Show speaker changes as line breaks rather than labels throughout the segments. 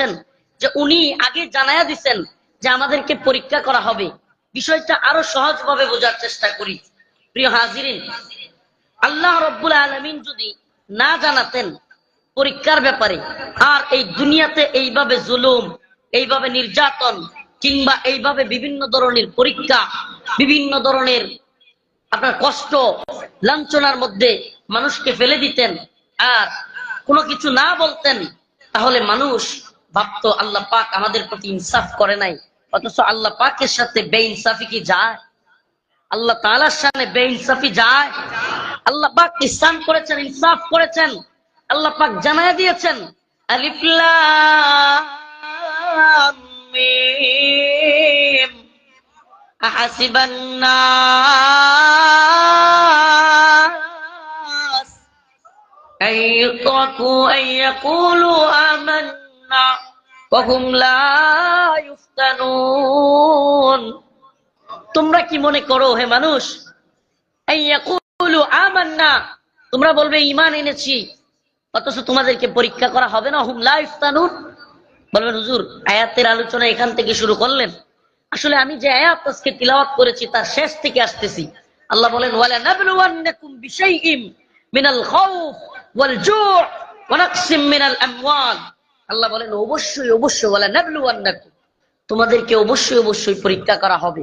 করেছেন যে উনি আগে জানায়া দিচ্ছেন যে আমাদেরকে পরীক্ষা করা হবে। বিষয়টা আরও সহজভাবে বোঝার চেষ্টা করি। প্রিয় হাজিরিন, আল্লাহ রব্বুল আলমিন যদি না জানাতেন পরীক্ষার ব্যাপারে, আর এই দুনিয়াতে এইভাবে জুলুম, এইভাবে নির্যাতন কিংবা এইভাবে বিভিন্ন ধরনের পরীক্ষা, বিভিন্ন ধরনের আপনার কষ্ট, লাঞ্ছনার মধ্যে মানুষকে ফেলে দিতেন, আর কোনো কিছু না বলতেন, তাহলে মানুষ ভাবতো আল্লাহ পাক আমাদের প্রতি ইনসাফ করে নাই অথচ আল্লাহ পাকের সাথে বেইনসাফি কি যায় আল্লাহ তালার সামনে বেইনসাফি যায় আল্লাহ পাক ইসলাম করেছেন ইনসাফ করেছেন আল্লাহ পাক জানায় দিয়েছেন আলিফ লাম মিম أحسب الناس أن يتركوا أن يقولوا آمنا وهم لا يفتنون তোমরা কি মনে করো হে মানুষ? তোমরা বলবে, ঈমান এনেছি। অথচ তোমাদেরকে পরীক্ষা করা হবে না হুম লা ইফতানুন। বলবেন, হুজুর, আয়াতের আলোচনা এখান থেকে শুরু করলেন। আসলে আমি যে আয়াত আজকে তিলাওয়াত করেছি, তার শেষ থেকে আসতেছি। আল্লাহ বলেন, ওয়ালা নাবলুওয়ান্নাকুম বিশাইইম মিনাল খাউফ ওয়াল জু' ওয়া নাকসিম মিনাল আমওয়াল। আল্লাহ বলেন, অবশ্যই অবশ্যই নাবলুওয়ান্নাকুম তোমাদেরকে অবশ্যই অবশ্যই পরীক্ষা করা হবে।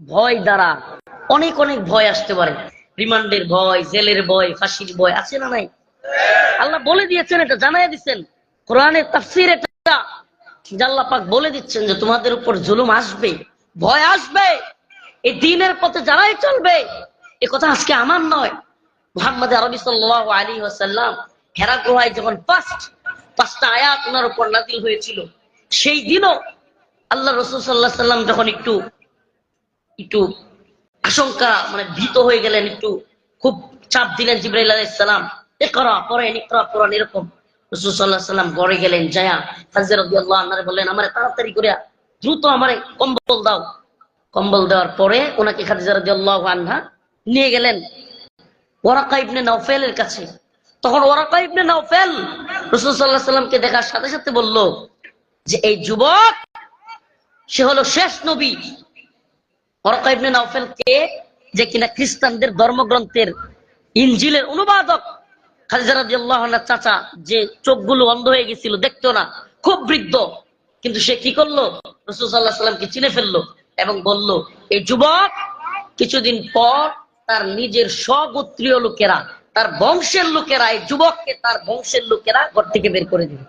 ভয় দ্বারা অনেক অনেক ভয় আসতে পারে। রিমান্ডের ভয়, জেলের ভয়, ফাঁসির ভয় আছে না নাই? আল্লাহ বলে দিয়েছেন, এটা জানাই দিচ্ছেন কোরআনের তাফসির এটা জাল্লা পাক বলে দিচ্ছেন যে তোমাদের উপর জুলুম আসবে, ভয় আসবে। এই দিনের পথে যারাই চলবে এ কথা আজকে আমার নয়। মোহাম্মদ আরবি সাল্লাহ আলী ওয়াসাল্লাম হেরা গুহায় যখন ফার্স্ট পাঁচটা আয়াত ওনার উপর নাজিল হয়েছিল, সেই দিনও আল্লাহ রসুল সাল্লাহ সাল্লাম যখন একটু একটু আশঙ্কা মানে ভীত হয়ে গেলেন, একটু খুব চাপ দিলেন জিব্রাইল আলাইসালাম এ করা পড়েন, ইকরা, পড়েন, এরকম রসুল সাল্লাহ সাল্লাম গড়ে গেলেন, যায়া হাজির আল্লাহ আন্নারে বললেন, আমার তাড়াতাড়ি করে দ্রুত আমারে কম্বল দাও। কম্বল দেওয়ার পরে ওনাকে খাদিজা রাজি আল্লাহ আনহা নিয়ে গেলেন ওরাকা ইবনে নাওফেলের কাছে। তখন ওরাকা ইবনে নাওফেল রসুল সাল্লাহ সাল্লামকে দেখার সাথে সাথে বলল যে, এই যুবক, সে হলো শেষ নবী। ওরাকা ইবনে নাওফেল কে যে কিনা খ্রিস্টানদের ধর্মগ্রন্থের ইঞ্জিলের অনুবাদক চাচা, যে চোখগুলো অন্ধ হয়ে গেছিল, দেখতো না, খুব বৃদ্ধ। কিন্তু সে কি করল? রসুল সাল্লাহ সাল্লামকে চিনে ফেলল এবং বলল, এই যুবক, কিছুদিন পর তার নিজের স্বগোত্রীয় লোকেরা, তার বংশের লোকেরা, এই যুবককে তার বংশের লোকেরা ঘর থেকে বের করে দিবে।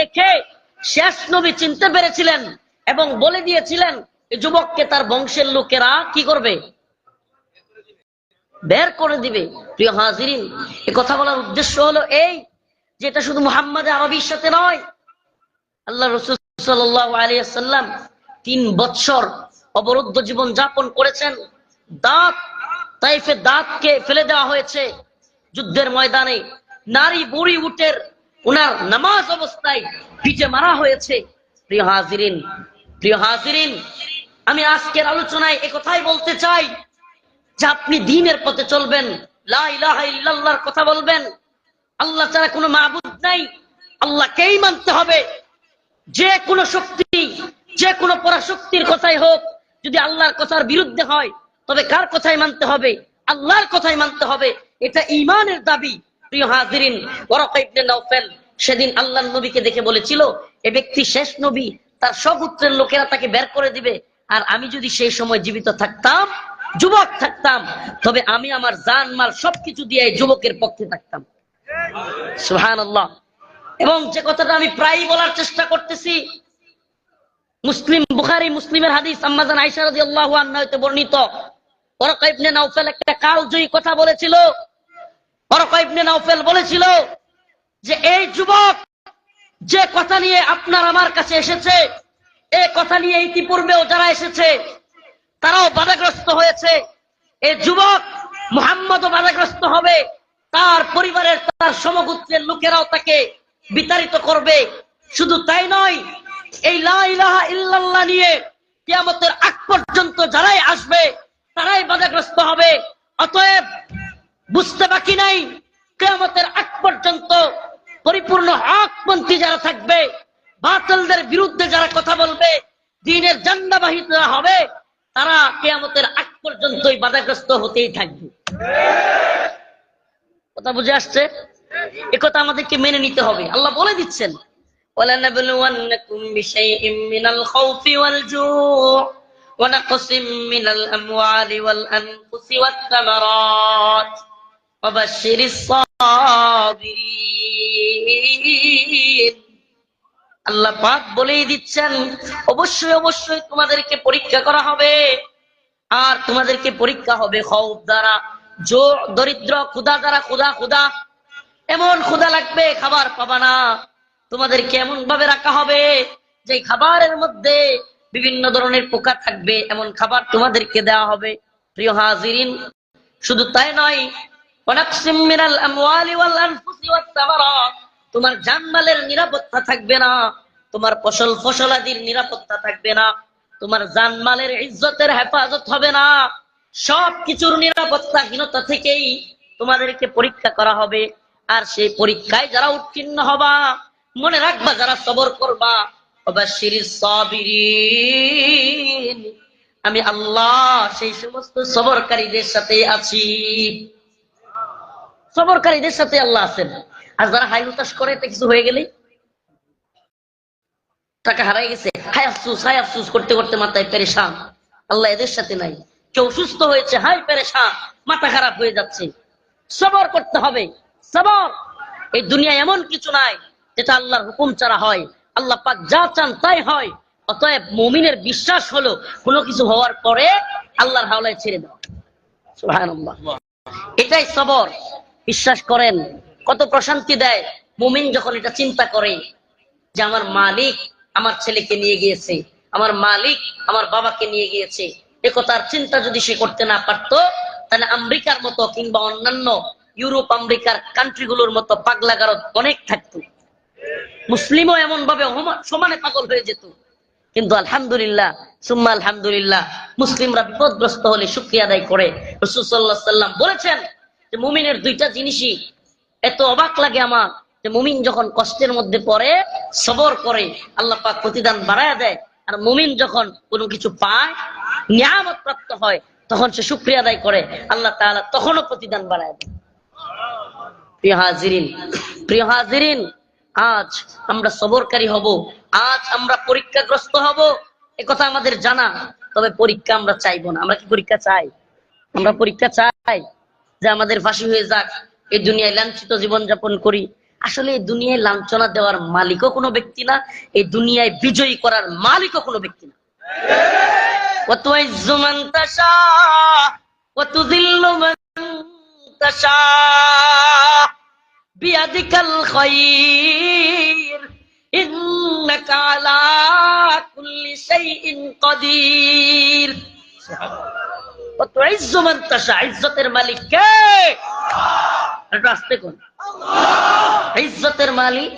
দেখে শেষ নবী চিনতে পেরেছিলেন এবং বলে দিয়েছিলেন যুবককে তার বংশের লোকেরা কি করবে? বের করে দিবে। প্রিয় হাজিরিন, এ কথা বলার উদ্দেশ্য হলো এই যে এটা শুধু মুহাম্মদ আরবির সাথে নয়, আল্লাহ রসুল সাল্লাম তিন বৎসর অবরুদ্ধ জীবন যাপন করেছেন। দাঁত, তাইফে দাঁতকে ফেলে দেওয়া হয়েছে যুদ্ধের ময়দানে। নারী বুড়ি উটের উনার নামাজ অবস্থায় পিঠে মারা হয়েছে। প্রিয় হাজিরিন প্রিয় হাজিরিন, আমি আজকের আলোচনায় একথাই বলতে চাই যে আপনি দিনের পথে চলবেন, লা ইলাহা কথা বলবেন। আল্লাহ ছাড়া কোনো মাহবুদ নাই। আল্লাহকেই মানতে হবে। যে কোনো শক্তি, যে কোনো পরাশক্তির কথাই হোক, যদি আল্লাহর কথার বিরুদ্ধে হয়, তবে কার কথাই মানতে হবে? আল্লাহর কথাই মানতে হবে। এটা ইমানের দাবি, প্রিয় হাজিরিন। নাওফেল সেদিন আল্লাহর নবীকে দেখে বলেছিল, এ ব্যক্তি শেষ নবী, তার সপুত্রের লোকেরা তাকে বের করে দিবে। আর আমি যদি সেই সময় জীবিত থাকতাম, যুবক থাকতাম, তবে আমি আমার জান, মাল সবকিছু দিয়ে যুবকের পক্ষে থাকতাম। সুহান এবং যে কথাটা আমি প্রায়ই বলার চেষ্টা করতেছি, মুসলিম, বুখারি, মুসলিমের হাদিস, আম্মাজান আইসা আনহা হতে বর্ণিত। ওরাকা ইবনে নাওফেল একটা কালজয়ী কথা বলেছিল। ওরাকা নাওফেল বলেছিল যে, এই যুবক, যে কথা নিয়ে আপনার আমার কাছে এসেছে এই কথা নিয়ে ইতিপূর্বেও যারা এসেছে, তারাও বাধাগ্রস্ত হয়েছে। এই যুবক মোহাম্মদও বাধাগ্রস্ত হবে, তার পরিবারের, তার সমগোত্রের লোকেরাও তাকে বিতাড়িত করবে। শুধু তাই নয়, এই লা ইল্লাল্লাহ নিয়ে কিয়ামতের আগ পর্যন্ত যারাই আসবে, তারাই বাধাগ্রস্ত হবে। অতএব বুঝতে বাকি নাই, কেয়ামতের আগ পর্যন্ত পরিপূর্ণ হকপন্থী যারা থাকবে, বাতিলদের বিরুদ্ধে যারা কথা বলবে, দিনের জান্দাবাহী যারা হবে, তারা কেয়ামতের আগ পর্যন্তই বাধাগ্রস্ত হতেই থাকবে। কথা বুঝে আসছে? একথা আমাদেরকে মেনে নিতে হবে আল্লাহ বলে দিচ্ছেন ولنبلونكم بشيء من الخوف والجوع ونقص من الأموال والأنفس والثمرات وبشر الصابرين আল্লাহ পাক বলেই দিচ্ছেন অবশ্যই অবশ্যই তোমাদেরকে পরীক্ষা করা হবে আর তোমাদেরকে পরীক্ষা হবে খৌফ দ্বারা জো দরিদ্র ক্ষুদা দ্বারা ক্ষুদা ক্ষুদা এমন ক্ষুদা লাগবে, খাবার পাবা না। তোমাদেরকে এমন ভাবে রাখা হবে যে, খাবারের মধ্যে বিভিন্ন ধরনের পোকা থাকবে, এমন খাবার তোমাদেরকে দেওয়া হবে। প্রিয় হাজিরিন, শুধু তাই নয় তোমার জানমালের নিরাপত্তা থাকবে না, তোমার ফসল ফসলাদির নিরাপত্তা থাকবে না, তোমার জানমালের ইজ্জতের হেফাজত হবে না। সব কিছুর নিরাপত্তাহীনতা থেকেই তোমাদেরকে পরীক্ষা করা হবে। আর সেই পরীক্ষায় যারা উত্তীর্ণ হবা, মনে রাখবা যারা সবর করবা আমি আল্লাহ সেই সমস্ত সবরকারীদের সাথে আছি। সবরকারীদের সাথে আল্লাহ আছেন। আর যারা হাই হতাশ করে, এটা কিছু হয়ে গেলেই? টাকা হারাই গেছে। হাই আফসুস হাই আফসুস করতে করতে মাথায় পেরেশান। আল্লাহ এদের সাথে নাই। কেউ সুস্থ হয়েছে হাই পেরেশান। মাথা খারাপ হয়ে যাচ্ছে। সবর করতে হবে। সবর। এই দুনিয়া এমন কিছু নাই যেটা আল্লাহর হুকুম ছাড়া হয়। আল্লাহ পাক যা চান তাই হয়। অতএব মমিনের বিশ্বাস হলো কোনো কিছু হওয়ার পরে আল্লাহর হাওলায় ছেড়ে দেওয়া। সুবহানাল্লাহ। এটাই সবর। বিশ্বাস করেন, কত প্রশান্তি দেয়। মুমিন যখন এটা চিন্তা করে যে আমার মালিক আমার ছেলেকে নিয়ে গিয়েছে, আমার মালিক আমার বাবাকে নিয়ে গিয়েছে, এ কথার চিন্তা যদি সে করতে না পারতো, তাহলে আমেরিকার মতো কিংবা অন্যান্য ইউরোপ, আমেরিকার কান্ট্রিগুলোর মতো পাগলা গারদ অনেক থাকতো। মুসলিমও এমন ভাবে সমানে পাগল হয়ে যেত। কিন্তু আলহামদুলিল্লাহ, সুম্মা আলহামদুলিল্লাহ, মুসলিমরা বিপদগ্রস্ত হলে শুক্রিয়া আদায় করে। রসুল্লাহ সাল্লাম বলেছেন যে, মুমিনের দুইটা জিনিসই এত অবাক লাগে আমার, যে মুমিন যখন কষ্টের মধ্যে পড়ে, সবর করে, আল্লাহ পাক প্রতিদান বাড়ায় দেয়। আর মুমিন যখন কোনো কিছু পায়, নিয়ামত প্রাপ্ত হয়, তখন সে শুক্রিয়া আদায় করে, আল্লাহ তাআলা তখনও প্রতিদান বাড়ায় দেয়। প্রিয় হাজিরিন প্রিয় হাজিরিন আজ আমরা সবরকারী হব আজ আমরা পরীক্ষাগ্রস্ত হব কথা আমাদের জানা তবে পরীক্ষা আমরা চাইবো না আমরা কি পরীক্ষা চাই আমরা পরীক্ষা চাই যে আমাদের ফাঁসি হয়ে যাক এই দুনিয়ায় লাঞ্ছিত জীবন যাপন করি আসলে এই দুনিয়ায় লাঞ্ছনা দেওয়ার মালিকও কোনো ব্যক্তি না এই দুনিয়ায় বিজয়ী করার মালিকও কোনো ব্যক্তি না وتعز من تشاء وتذل من تشاء بيدك الخير إنك على كل شيء قدير وتعز من تشاء ইজ্জতের মালিক কে একটু আসতে কোন ইজ্জতের মালিক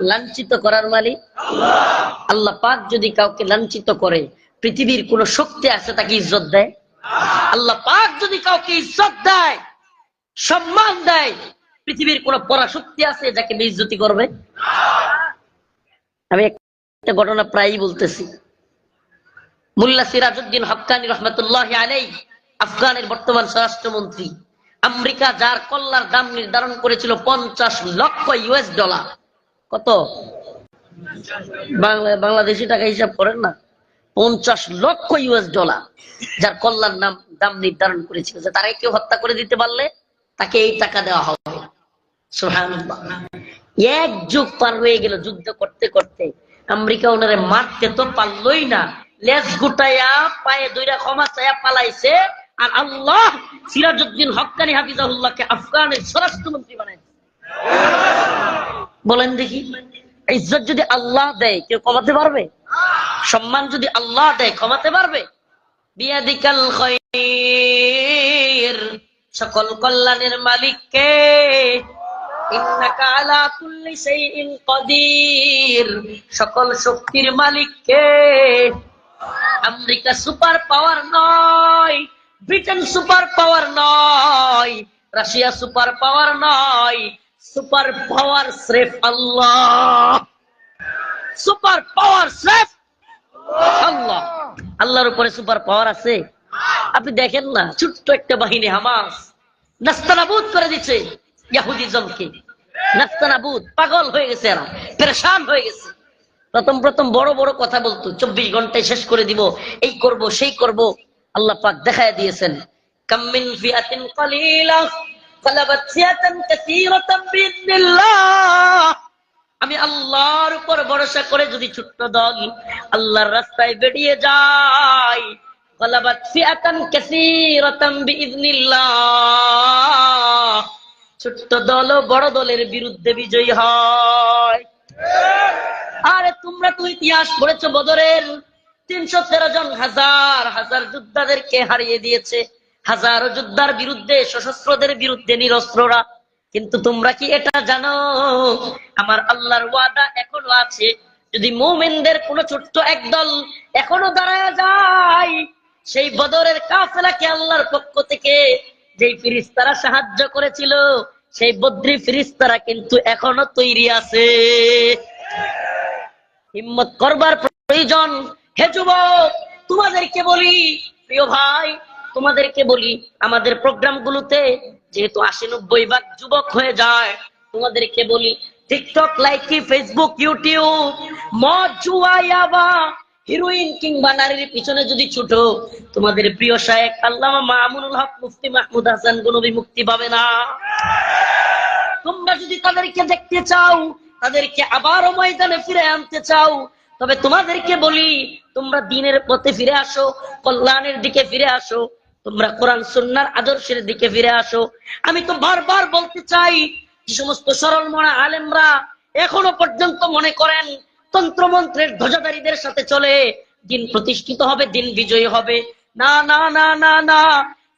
লাঞ্ছিত করার মালিক আল্লাহ পাক যদি কাউকে লাঞ্ছিত করে পৃথিবীর কোন শক্তি আছে তাকে ইজ্জত দেয় আল্লাহ পাক যদি কাউকে ইজ্জত দেয়, সম্মান দেয়, পৃথিবীর কোন পরাশক্তি আছে যাকে বেইজ্জতি করবে? আমি একটা ঘটনা প্রায়ই বলতেছি। মুল্লা সিরাজউদ্দিন হক্কানি রহমতুল্লাহ আলাই আফগানের বর্তমান স্বরাষ্ট্রমন্ত্রী, আমেরিকা যার কল্লার দাম নির্ধারণ করেছিল পঞ্চাশ লক্ষ ইউএস ডলার। কত? বাংলা বাংলাদেশি টাকা হিসাব করেন না? পঞ্চাশ লক্ষ ইউএস ডলার যার কল্যাণ নাম, দাম নির্ধারণ করেছিল যে তারা কেউ হত্যা করে দিতে পারলে তাকে এই টাকা দেওয়া হবে। এক যুগ পার হয়ে গেল যুদ্ধ করতে করতে। আমেরিকা ওনারে মারতে তো পারলই না। লেজ গুটাইয়া, পায়ে দুইটা ক্ষমা চাইয়া পালাইছে। আর আল্লাহ সিরাজউদ্দিন হক্কানি হাফিজাহুল্লাহকে আফগানের স্বরাষ্ট্রমন্ত্রী বানাইছে। বলেন দেখি, ইজ্জত যদি আল্লাহ দেয়, কেউ কমাতে পারবে? সম্মান যদি আল্লাহ দেয় কমাতে পারবে? বিয়াদিকাল খৈর। সকল কল্যাণের মালিক কে সকল শক্তির মালিক কে আমেরিকা সুপার পাওয়ার নয়, ব্রিটেন সুপার পাওয়ার নয়, রাশিয়া সুপার পাওয়ার নয়, সুপার পাওয়ার স্রেফ আল্লাহ। সুপার পাওয়ার স্রেফ আল্লাহ আল্লাহর উপরে সুপার পাওয়ার আছে। আপনি দেখেন না, ছোট্ট একটা বাহিনী হামাস নাস্তানাবুদ করে দিচ্ছে ইয়াহুদিজমকে নাস্তানাবুদ, পাগল হয়ে গেছে এরা, পেরেশান হয়ে গেছে। প্রথম প্রথম বড় বড় কথা বলতো, চব্বিশ ঘন্টায় শেষ করে দিব, এই করব, সেই করব। আল্লাহ পাক দেখায় দিয়েছেন কামিন ফিয়াতিন কালিলা গালাবাত ফিয়াতান কাসীরাতাম বিইذنিল্লাহ আমি আল্লাহর উপর ভরসা করে যদি ছোট্ট দল আল্লাহর রাস্তায় বেরিয়ে বিইذنিল্লাহ ছোট্ট দল বড় দলের বিরুদ্ধে বিজয়ী হয়। আরে তোমরা তো ইতিহাস পড়েছো বদরের। তিনশো তেরো জন হাজার হাজার যোদ্ধাদেরকে হারিয়ে দিয়েছে। হাজারো যোদ্ধার বিরুদ্ধে, সশস্ত্রদের বিরুদ্ধে নিরস্ত্ররা কিন্তু তোমরা কি এটা জানো? আমার আল্লাহর ওয়াদা এখনও আছে। যদি মোমেনদের কোন ছোট্ট একদল এখনও দাঁড়ায় যায়, সেই বদরের কাফেলাকে আল্লাহর পক্ষ থেকে যেই ফিরিস্তারা সাহায্য করেছিল, সেই বদ্রি ফিরিস্তারা কিন্তু এখনও তৈরি আছে। হিম্মত করবার প্রয়োজন। হে যুবক, তোমাদেরকে বলি, প্রিয় ভাই, তোমাদেরকে বলি, আমাদের প্রোগ্রাম গুলোতে যেহেতু আশি নব্বই ভাগ যুবক হয়ে যায়, তোমাদেরকে বলি টিকটক লাইকি ফেসবুক ইউটিউব মদ জুয়া হিরোইন কিংবা নারীর পিছনে যদি ছুটো, তোমাদের প্রিয় শায়েক আল্লামা মামুনুল হক মুফতি মাহমুদ হাসান গুনবি মুক্তি পাবে না। তোমরা যদি তাদেরকে দেখতে চাও, তাদেরকে আবারও ময়দানে ফিরে আনতে চাও, তবে তোমাদেরকে বলি, তোমরা দিনের পথে ফিরে আসো, কল্যাণের দিকে ফিরে আসো তোমরা কোরআন, সুন্নার আদর্শের দিকে ফিরে আসো। আমি তো বারবার বলতে চাই, যে সমস্ত সরল মনা আলেমরা এখনও পর্যন্ত মনে করেন, তন্ত্রমন্ত্রের ধ্বজাধারীদের সাথে চলে, দিন প্রতিষ্ঠিত হবে, দিন বিজয়ী হবে। না না না না না,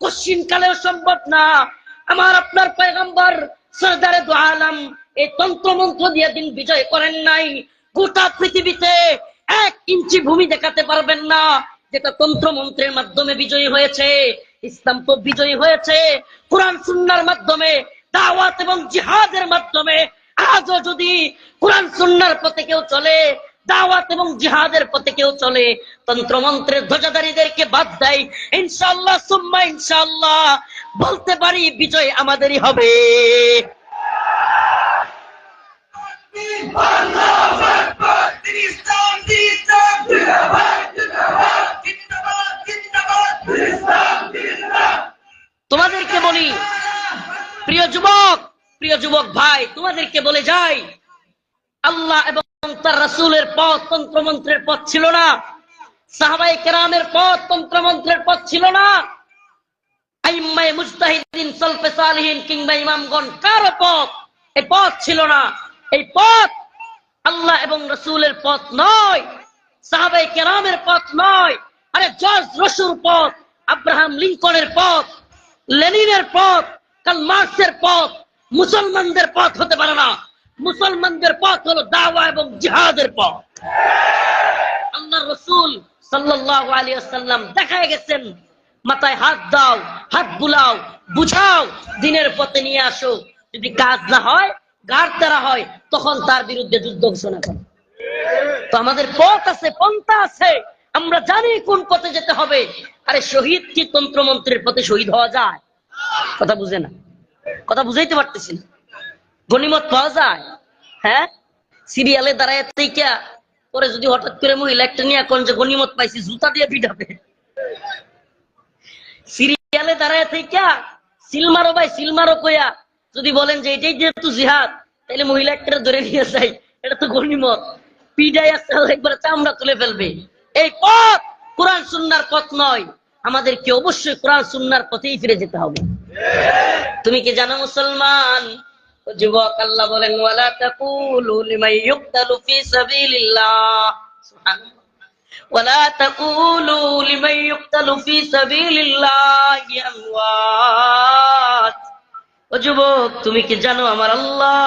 কশ্চিন কালেও সম্ভব না। আমার আপনার পয়গম্বর সরদারে দু আলম এই তন্ত্রমন্ত্র দিয়ে দিন বিজয় করেন নাই। গোটা পৃথিবীতে এক ইঞ্চি ভূমি দেখাতে পারবেন না। যেটা তন্ত্রমন্ত্রের মাধ্যমে বিজয়ী হয়েছে ইসলাম তো বিজয়ী হয়েছে কোরআন সুন্নার মাধ্যমে দাওয়াত এবং জিহাদের মাধ্যমে আজও যদি কোরআন সুন্নার পথে কেউ চলে দাওয়াত এবং জিহাদের পথে কেউ চলে তন্ত্রমন্ত্রের ধ্বজাধারীদেরকে বাদ দেয় ইনশাল্লাহ সুম্মা ইনশাল্লাহ বলতে পারি বিজয় আমাদেরই হবে বলি প্রিয় যুবক, প্রিয় যুবক ভাই, তোমাদেরকে বলে যাই, আল্লাহ এবং তার রাসূলের পথ তন্ত্রমন্ত্রের পথ ছিল না সাহাবাই কেরামের পথ তন্ত্রমন্ত্রের পথ ছিল না। পথ ছিল না। নয় সাহাবাই পথ নয়, আরে জর্জ পথ, আব্রাহাম লিঙ্কনের পথ, লেনিনের পথ কাল মার্ক্সের পথ মুসলমানদের পথ হতে পারে না। মুসলমানদের পথ হলো দাওয়া এবং জিহাদের পথ। আল্লাহ রসুল সাল্লাল্লাহু আলাইহি ওয়াসাল্লাম দেখায় গেছেন, মাথায় হাত দাও, হাত বুলাও, বুঝাও, দিনের পথে নিয়ে আসো। যদি কাজ না হয় গাড় তারা হয়, তখন তার বিরুদ্ধে যুদ্ধ ঘোষণা করো। তো আমাদের পথ আছে, পন্থা আছে। আমরা জানি কোন পথে যেতে হবে। আরে শহীদ কি তন্ত্রমন্ত্রের পথে শহীদ হওয়া যায়? কথা বুঝে না। কথা বুঝাইতে পারতেছি না। গনিমত পাওয়া যায় হ্যাঁ? সিরিয়ালে দাঁড়ায় থেকে পরে যদি হঠাৎ করে মহিলা একটা নিয়ে কোন যে গনিমত পাইছি, জুতা দিয়ে পিঠাবে সিরিয়ালে দাঁড়ায় থেকে সিলমারো ভাই সিলমারো কইয়া যদি বলেন যে এটাই যেহেতু জিহাদ তাহলে মহিলা একটা ধরে নিয়ে যাই। এটা তো গনিমত পিডাই আসতে একবার চামড়া তুলে ফেলবে। এই পথ কোরআন সুন্নার পথ নয়। আমাদেরকে অবশ্যই কোরআন সুন্নার পথেই ফিরে যেতে হবে। তুমি কি জানো মুসলমান? যুবক, আল্লাহ বলেন যুবক, তুমি কি জানো আমার আল্লাহ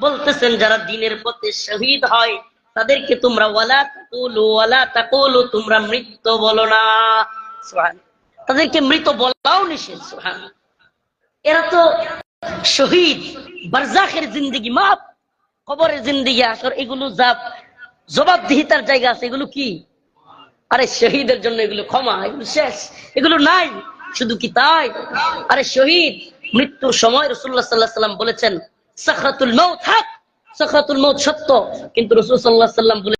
বলতেছেন, যারা দিনের পথে শহীদ হয়, তাদেরকে তোমরা ওয়ালা তাকুলু ওয়ালা তাকুলু, তোমরা মৃত্যু বলো না। তাদেরকে মৃত বলাও নিষেধ সুবহান এরা তো শহীদ, বারজাখের জিন্দিগি মাপ কবরের জিন্দিগি, আসর, এগুলো যা জবাবদিহিতার জায়গা আছে, এগুলো কি? আরে শহীদের জন্য এগুলো ক্ষমা, এগুলো শেষ, এগুলো নাই, শুধু কি তাই? আরে শহীদ, মৃত্যুর সময় রসুল্লাহ সাল্লাহ সাল্লাম বলেছেন, সাখরাতুল মৌত হাক, সাখরাতুল মৌত সত্য। কিন্তু রসুল সাল্লাহ সাল্লাম বলে